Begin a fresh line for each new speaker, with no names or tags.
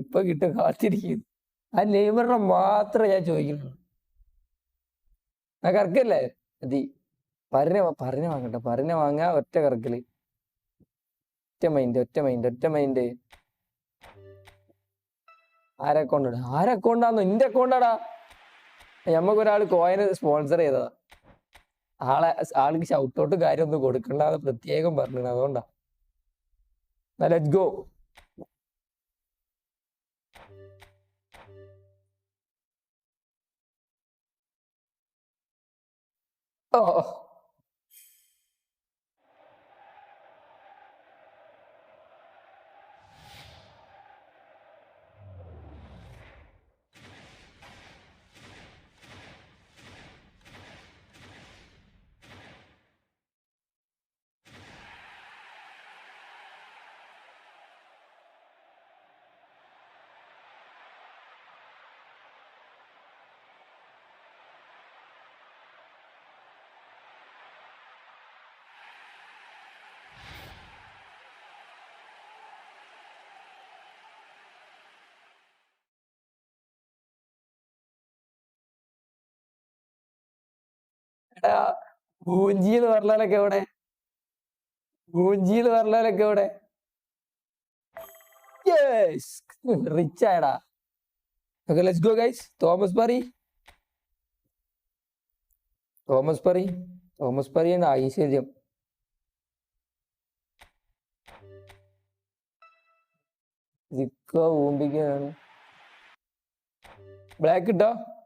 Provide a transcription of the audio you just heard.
ഇപ്പൊ കിട്ടും കാത്തിരിക്കുന്നു. ആ നെയ്മറിനെ മാത്രമേ ഞാൻ ചോദിക്കുന്നുള്ളൂ. ആ കറക്കല്ലേ? അതി പറഞ്ഞ പറഞ്ഞ വാങ്ങട്ടെ. പറഞ്ഞ വാങ്ങാ ഒറ്റ കറക്കൽ. ഒറ്റ മൈൻഡ് ഒറ്റ മൈൻഡ് ഒറ്റ മൈൻഡ് ആരെ അക്കൗണ്ട് ആരെ അക്കൗണ്ടാന്നോ എന്റെ അക്കൗണ്ടാടാ ഞമ്മക്ക് ഒരാൾ കോയിന് സ്പോൺസർ ചെയ്തതാ. ആളെ ആൾക്ക് ഷൗട്ടൗട്ട് കാര്യമൊന്നും കൊടുക്കണ്ടെന്ന് പ്രത്യേകം പറഞ്ഞു അതുകൊണ്ടാ. Let go Oh. എടാ മൂഞ്ചി എന്ന് പറഞ്ഞാലൊക്കെ എവിടെ? മൂഞ്ചി എന്ന് പറഞ്ഞാലൊക്കെ എവിടെ? Rich ആയടാ. Okay let's go guys Thomas പറി. തോമസ് പറി. തോമസ് പറി ഉണ്ട് ഐശ്വര്യം. ഊമ്പിക്കാണ്. ബ്ലാക്ക് ഇട്ടോ?